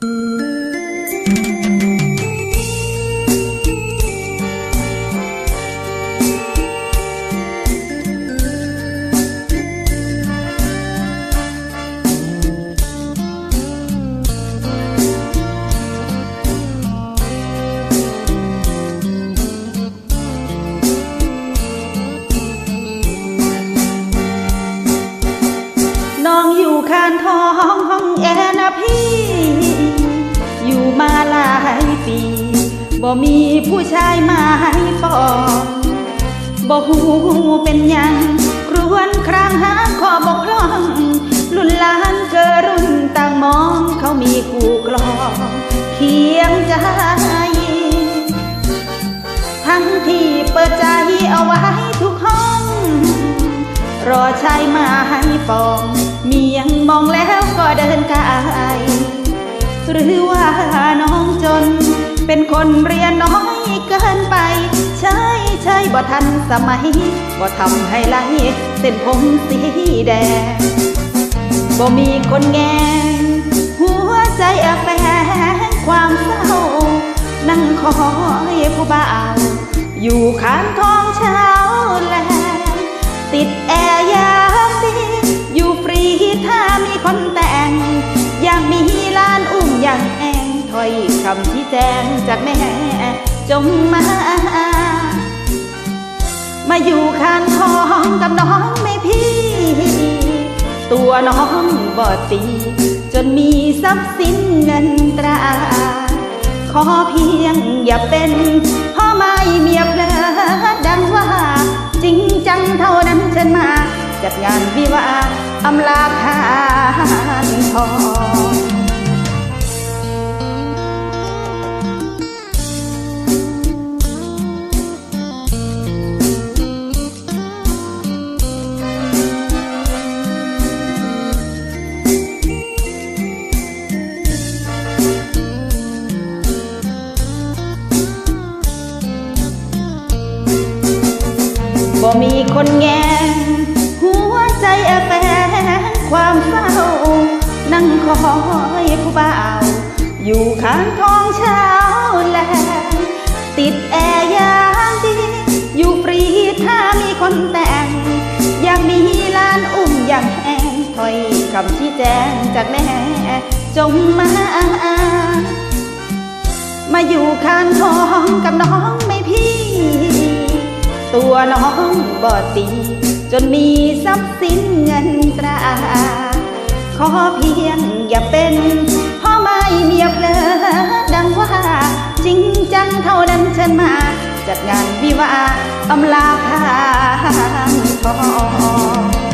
น้องอยู่คานทองห้องแอร์นะพี่ มาหลายปีบ่มีผู้ชายมาให้ปอนบ่หูเป็นยังครวนครางหาข้อบกพร่อง รุ่นหลานเกิดรุ่นต่างมองเขามีคู่กลองเคียงใจทั้งที่เปิดใจเอาไว้ทุกห้อง รอชายมาให้ปอง มียังมองแล้วก็เดินกาย หรือว่าน้องจน เป็นคนเรียนน้อยเกินไป ใช่ใช่บ่ทันสมัยบ่ทำให้ไหลเส้นผมสีแดงบ่มีคนแงงหัวใจแอแฝงความเศร้า นั่งคอยผู้บ่าว อยู่ข้างท้องเช้าแล อยคำที่แจ้งจากแม่จงมา มาอยู่ข้างท้องกับน้องไม่พี่ ตัวน้องบอดตี จนมีทรัพย์สินเงินตรา ขอเพียงอย่าเป็นพ่อไม้เมียเพลอดังว่า จริงจังเท่านั้นเชิญมา จัดงานวิวาอำลาทานทอง บ่มีคนแงงหัวใจแอบแฝงความเศร้า นั่งคอยผู้บ่าวอยู่ข้างท้องเช้าแลงติดแอร์ยามดี อยู่ฟรีถ้ามีคนแต่ง อยากมีลานอุ้มอย่างแห้งถอยคำชี้แจงจากแม่จงมามาอยู่ข้างท้องกับน้องไม่พี่ ตัวน้องบอดตี จนมีทรัพย์สินเงินตรา ขอเพียงอย่าเป็นพ่อไม้เมียเพลอดังว่า จริงจังเท่านั้นเชิญมา จัดงานวิวาอำลาทางทอง